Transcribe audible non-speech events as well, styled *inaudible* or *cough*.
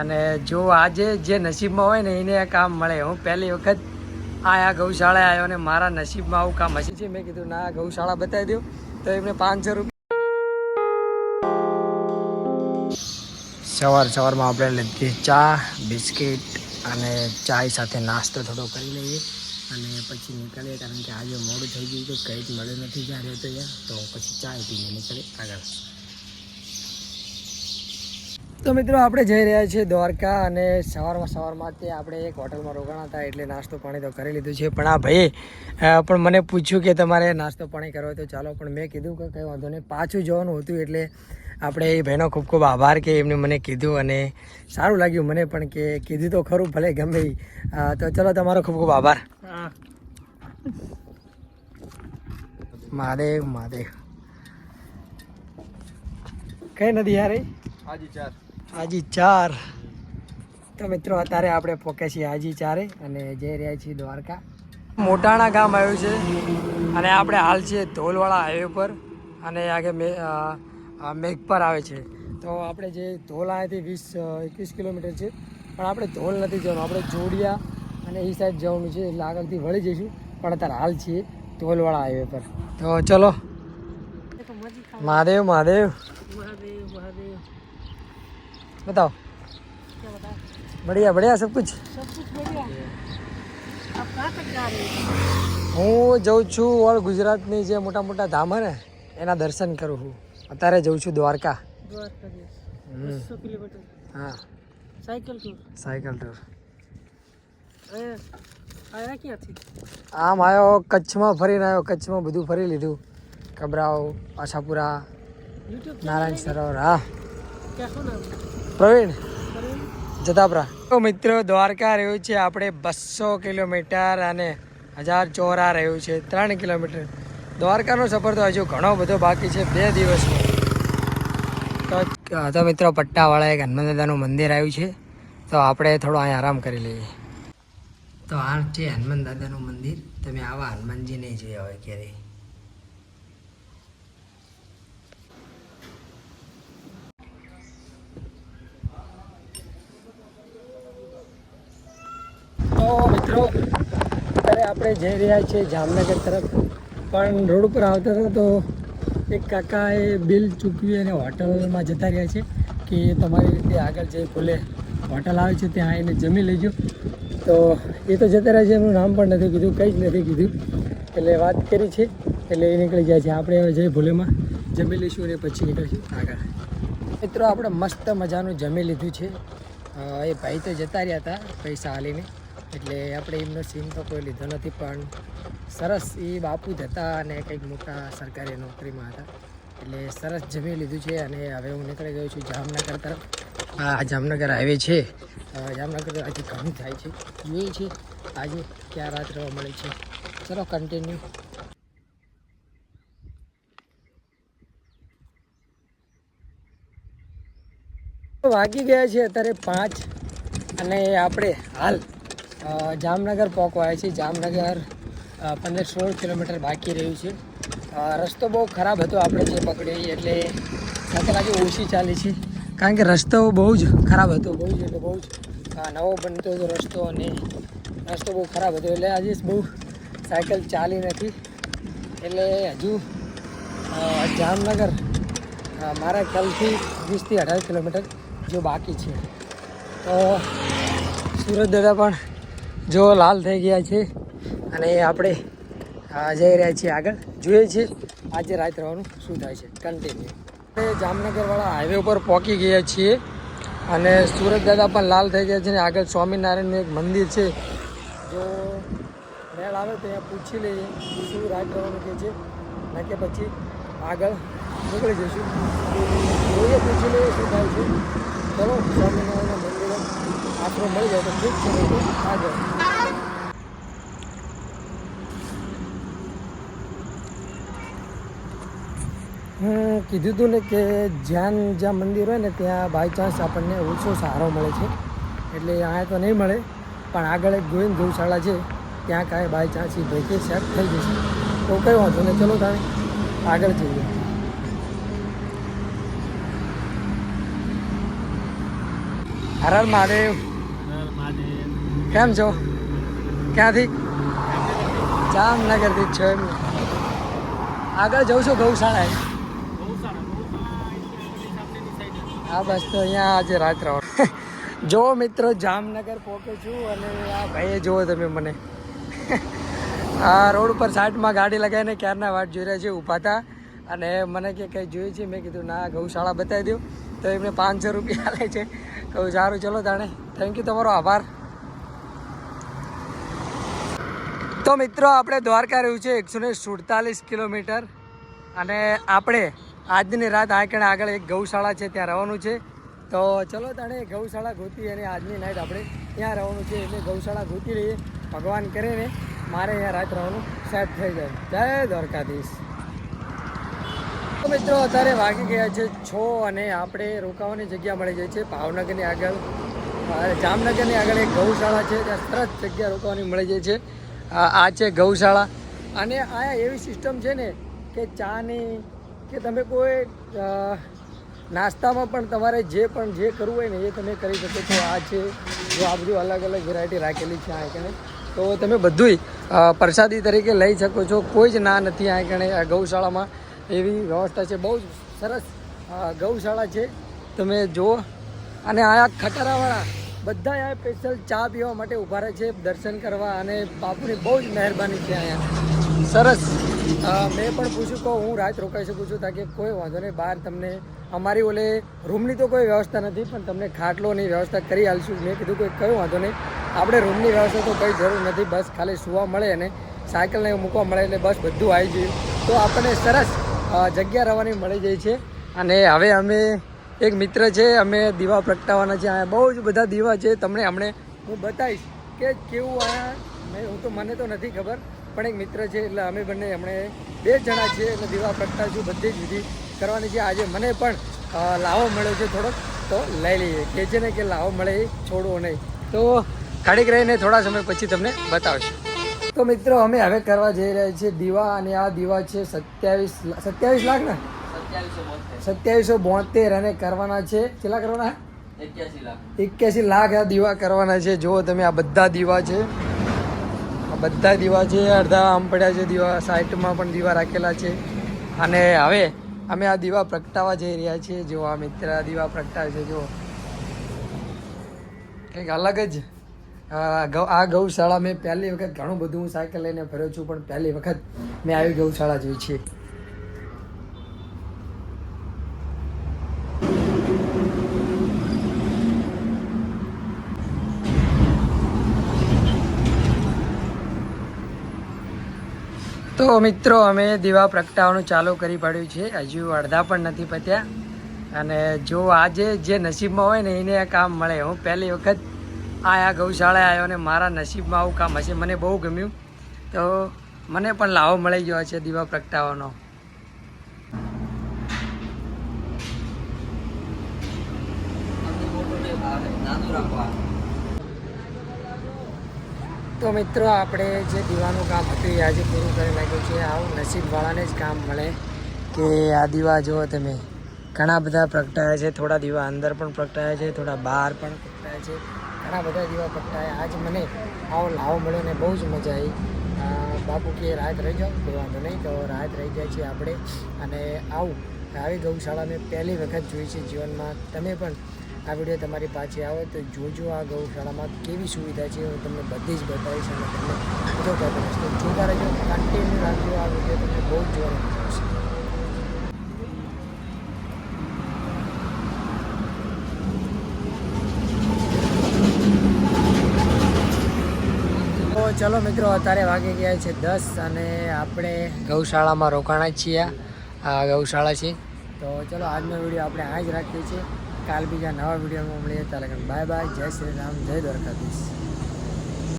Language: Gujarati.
અને જો આજે જે નસીબમાં હોય ને એને આ કામ મળે. હું પહેલી વખત આયા ગૌશાળાએ આવ્યો અને મારા નસીબમાં આવું કામ હશે. છે મેં કીધું, ના ગૌશાળા બતાવી દો તો એમને પાંચસો રૂપિયા. સવાર સવારમાં આપણે લીધી ચા, બિસ્કિટ અને ચાય સાથે નાસ્તો થોડો કરી લઈએ. અને પછી નીકળીએ કારણ કે આજે મોડું થઈ ગયું તો કંઈ જ મળ્યું નથી જ્યાં તો અહીંયા તો પછી ચાય પીને નીકળીએ આગળ. તો મિત્રો આપણે જઈ રહ્યા છીએ દ્વારકા અને સવારમાં સવારમાં તે આપણે એક હોટલમાં રોકાણા હતા એટલે નાસ્તો પાણી તો કરી લીધું છે. પણ આ ભાઈ પણ મને પૂછ્યું કે તમારે નાસ્તો પાણી કરવો તો ચાલો પણ મેં કીધું કે કંઈ વાંધો નહીં. પાછું જવાનું હતું એટલે આપણે એ ભાઈનો ખૂબ ખૂબ આભાર કે એમને મને કીધું અને સારું લાગ્યું મને પણ કે કીધું તો ખરું ભલે ગમે તો ચલો તમારો ખૂબ ખૂબ આભાર. મહાદેવ મહાદેવ કઈ નથી યાર હાજી ચાર. હાજી ચાર. તો મિત્રો અત્યારે આપણે પોકે છીએ હાજી ચારે અને જઈ રહ્યા છીએ દ્વારકા. મોટાણા ગામ આવ્યું છે અને આપણે હાલ છીએ ધોલવાળા હાઈવે પર અને આગળ મે પર આવે છે. તો આપણે જે ધોલ અહીંયાથી વીસ એકવીસ કિલોમીટર છે પણ આપણે ધોલ નથી જવાનું. આપણે જોડિયા અને એ સાઈડ જવાનું છે એટલે આગળથી વળી જઈશું. પણ અત્યારે હાલ છીએ ધોલવાળા હાઈવે પર. તો ચલો. મહાદેવ મહાદેવ. बताओ बढ़िया बढ़िया सब कुछ હું જઉં છું ઓલ ગુજરાતની જે મોટા મોટા ધામ હે ને એના દર્શન કરું છું અત્યારે જઉં છું દ્વારકા હમ. હા સાયકલ ટૂર સાયકલ ટૂર આયા ક્યાંથી આમ આવ્યો કચ્છમાં ફરીને આવ્યો કચ્છમાં બધું ફરી લીધું કબરાઓ આશાપુરા યુટ્યુબ નારાયણ સરોવર હા ક્યાં શું નામ પ્રવીણ, જતાપરા. તો મિત્રો, દ્વારકા રહ્યું છે આપણે બસો કિલોમીટર અને હજાર ચોરા રહ્યું છે, ત્રણ કિલોમીટર. દ્વારકાનો સફર તો હજુ ઘણો બધો બાકી છે, બે દિવસનો. તો તો મિત્રો પટ્ટાવાળા એક હનુમાન દાદાનું મંદિર આવ્યું છે. તો આપણે થોડો અહીં આરામ કરી લઈએ. તો આ છે હનુમાન દાદાનું મંદિર. તમે આવા હનુમાનજીને જોયા હોય ક્યારેય તો મિત્રો અત્યારે આપણે જઈ રહ્યા છીએ જામનગર તરફ. પણ રોડ ઉપર આવતા હતા તો એક કાકાએ બિલ ચૂકવી અને હોટલમાં જતા રહ્યા છે કે તમારી રીતે આગળ જે ભૂલે હોટલ આવે છે, ત્યાં આવીને જમી લેજો. તો એ તો જતા રહ્યા છે, એમનું નામ પણ નથી કીધું, કંઈ જ નથી કીધું. એટલે વાત કરી છે, એટલે એ નીકળી જાય છે. આપણે હવે જઈ ભૂલેમાં જમી લઈશું અને પછી નીકળીશું આગળ. મિત્રો, આપણે મસ્ત મજાનું જમી લીધું છે. એ ભાઈ તો જતા રહ્યા હતા પૈસા હાલીને. એટલે આપણે એમનો સીન તો કોઈ લીધો નથી, પણ સરસ એ બાપુ જ હતા અને કંઈક મોટા સરકારી નોકરીમાં હતા. એટલે સરસ જમી લીધું છે અને હવે હું નીકળી ગયો છું જામનગર તરફ. આ જામનગર હાઈવે છે. જામનગર આજે ઘણું થાય છે. જોઈએ છે આજે ક્યાં રાત રહેવા મળે છે. ચલો કન્ટિન્યુ વાગી ગયા છે અત્યારે પાંચ અને આપણે હાલ જામનગર પહોંચવાય છે. જામનગર પંદર સોળ કિલોમીટર બાકી રહ્યું છે. રસ્તો બહુ ખરાબ હતો આપણે જે પકડી એટલે લાગે ઓછી ચાલી છે. કારણ કે રસ્તો બહુ જ ખરાબ હતો, બહુ જ એટલે બહુ જ નવો બનતો હતો રસ્તો અને રસ્તો બહુ ખરાબ હતો. એટલે આજે બહુ સાયકલ ચાલી નથી. એટલે હજુ જામનગર મારા ખ્યાલથી વીસથી અઢાર કિલોમીટર જો બાકી છે. તો સુરત દાદા પણ જો લાલ થઈ ગયા છે અને આપણે જઈ રહ્યા છીએ આગળ. જોઈએ છીએ આજે રાત રહેવાનું શું થાય છે. કન્ટિન્યુ આપણે જામનગરવાળા હાઈવે ઉપર પહોંચી ગયા છીએ અને સુરત દાદા પણ લાલ થઈ ગયા છે અને આગળ સ્વામિનારાયણનું એક મંદિર છે. જો મેળ આવે તો ત્યાં પૂછી લઈએ શું રાત રહેવાનું કહે છે. ના કે પછી આગળ નીકળી જઈશું. જોઈએ પૂછી લઈએ શું થાય છે. આશરો મળી જાય તો ઠીક છે આગળ હું કીધું હતું ને કે જ્યાં જ્યાં મંદિર હોય ને, ત્યાં બાય ચાન્સ આપણને ઓછો સહારો મળે છે. એટલે અહીંયા તો નહીં મળે, પણ આગળ એક ગોવિંદ ગૌશાળા છે, ત્યાં કાંઈ બાય ચાન્સ એ કે સેટ થઈ જશે. તો કંઈ વાંધો નહીં, ચલો તમે આગળ જઈએ. હરાર મારે કેમ છો? ક્યાંથી? જામનગરથી જ છો એમ. આગળ જઉં છું ગૌશાળાએ. હા, બસ તો અહીંયા આજે રાત રહો જો મિત્રો, જામનગર પહોંચે છું અને આ ભાઈએ જુઓ તમે મને. આ રોડ ઉપર સાઈડમાં ગાડી લગાવીને ક્યારના વાટ જોઈ રહ્યા છે, ઊભા હતા. અને મને કે કંઈ જોઈએ છે? મેં કીધું, ના, ગૌશાળા બતાવી દઉં. તો એમને પાંચસો રૂપિયા *laughs* લે છે. કહું, સારું, ચલો તાણે. થેન્ક યુ તમારો આભાર. તો મિત્રો, આપણે દ્વારકા રહ્યું છે એકસો ને સુડતાલીસ કિલોમીટર અને આપણે આજની રાત આંકણે આગળ એક ગૌશાળા છે, ત્યાં રહેવાનું છે. તો ચલો તાણે ગૌશાળા ગોતી અને આજની નાઇટ આપણે ત્યાં રહેવાનું છે. એટલે ગૌશાળા ગોતી રહીએ ભગવાન કરે ને, મારે અહીંયા રાત રહેવાનું સેટ થઈ જાય. જય દ્વારકાધીશ. તો મિત્રો, અત્યારે વાગી ગયા છે છ અને આપણે રોકાવાની જગ્યા મળી જાય છે. ભાવનગરની આગળ જામનગરની આગળ એક ગૌશાળા છે. ત્યાં સરસ જગ્યા રોકાવાની મળી જાય છે. આ છે ગૌશાળા. અને આ એવી સિસ્ટમ છે ને કે ચાની, કે તમે કોઈ નાસ્તામાં પણ તમારે જે પણ જે કરવું હોય ને એ તમે કરી શકો છો. આ છે, જો આ બધું અલગ અલગ વેરાયટી રાખેલી છે આ કણે. તો તમે બધુંય પ્રસાદી તરીકે લઈ શકો છો. કોઈ જ ના નથી આ કણે, આ ગૌશાળામાં. એવી વ્યવસ્થા છે. બહુ જ સરસ ગૌશાળા છે. તમે જુઓ. અને આ ખટારાવાળા બધા અહીંયા સ્પેશિયલ ચા પીવા માટે ઊભા રહે છે, દર્શન કરવા અને બાપુની બહુ જ મહેરબાની છે અહીંયા. સરસ. મેં પણ પૂછ્યું કે હું રાત રોકાઈ શકું છું, તાકે કોઈ વાંધો નહીં, બહાર તમને અમારી ઓલે રૂમની તો કોઈ વ્યવસ્થા નથી, પણ તમને ખાટલોની વ્યવસ્થા કરી આલશું. મેં કીધું કોઈ કયો વાંધો નહીં. આપણે રૂમની વ્યવસ્થા તો કંઈ જરૂર નથી, બસ ખાલી સુવા મળે અને સાયકલને મૂકવા મળે એટલે બસ બધું આવી ગયું. તો આપણને સરસ જગ્યા રહેવાની મળી જાય છે. અને હવે અમે એક મિત્ર છે, અમે દીવા પ્રગટાવવાના છે, અહીંયા બહુ જ બધા દીવા છે, તમને હમણે હું બતાવીશ કે કેવું અહીંયા હું તો મને તો નથી ખબર, પણ એક મિત્ર છે, એટલે અમે બંને હમણે બે જણા છીએ, એટલે દીવા પ્રગટાવીશું, બધી જ વિધિ કરવાની છે. આજે મને પણ લાવો મળ્યો છે થોડોક, તો લઈ લઈએ. કે છે ને કે લાવો મળે એ છોડવો નહીં. તો ખાડીક રહીને થોડા સમય પછી તમને બતાવશું. તો મિત્રો, અમે હવે કરવા જઈ રહ્યા છીએ દીવા, અને આ દીવા છે સત્યાવીસ સત્યાવીસ લાખ ને સત્યાવીસો બોતેર અને કરવાના છે. કેટલા કરવાના? એક્યાસી લાખ. આ દીવા કરવાના છે. જુઓ તમે, આ બધા દીવા છે. આ બધા દીવા છે. અડધા આમ પડ્યા છે દીવા. સાઈડમાં પણ દીવા રાખેલા છે. અને હવે અમે આ દીવા પ્રગટાવવા જઈ રહ્યા છીએ. જો આ મિત્ર દીવા પ્રગટાવે છે. જુઓ. કંઈક અલગ જ. આ ગૌશાળા મેં પહેલી વખત ઘણું બધું હું સાયકલ લઈને ફર્યો છું, પણ પહેલી વખત મેં આવી ગૌશાળા જોઈ છે. તો મિત્રો, અમે દીવા પ્રગટાવવાનું ચાલુ કરી પડ્યું છે. હજુ અડધા પણ નથી પત્યા. અને જો આજે જે નસીબમાં હોય ને, એને આ કામ મળે. હું પહેલી વખત આયા ગૌશાળાએ આવ્યો ને, મારા નસીબમાં આવું કામ હશે. મને બહુ ગમ્યું. તો મને પણ લાવો મળી ગયો છે દીવા પ્રગટાવવાનો. તો મિત્રો, આપણે જે દીવાનું કામ હતું એ આજે પૂરું કરી નાખ્યું છે. આવું નસીબવાળાને જ કામ મળે કે આ દીવા જુઓ તમે. ઘણા બધા પ્રગટાયા છે, થોડા દીવા અંદર પણ પ્રગટાયા છે, થોડા બહાર પણ પ્રગટાયા છે. ઘણા બધા દીવા પ્રગટાયા. આજ મને આવો લાવો મળ્યો ને બહુ જ મજા આવી. બાપુ કે રાત રહી જાઓ. કોઈ વાંધો નહીં, તો રાત રહી જાય છે આપણે. અને આવું, આવી ગૌશાળા મેં પહેલી વખત જોઈ છે જીવનમાં. તમે પણ આ વીડિયો તમારી પાસે આવે તો જોજો આ ગૌશાળામાં કેવી સુવિધા છે હું તમને બધી જ બતાવીશ અને તમને બધો બતાવીશ તો જોતા રહેજો. કન્ટિન્યુ રાખજો, આ વીડિયો તમને બહુ જ જોવા તો ચલો મિત્રો, અત્યારે વાગી ગયા છે દસ અને આપણે ગૌશાળામાં રોકાણા છીએ. આ ગૌશાળા છે. તો ચલો આજનો વીડિયો આપણે આ જ રાખીએ છીએ. કાલ બીજા નવા વિડીયોમાં મળીએ. ત્યારે બાય બાય. જય શ્રી રામ. જય દ્વારકાધીશ.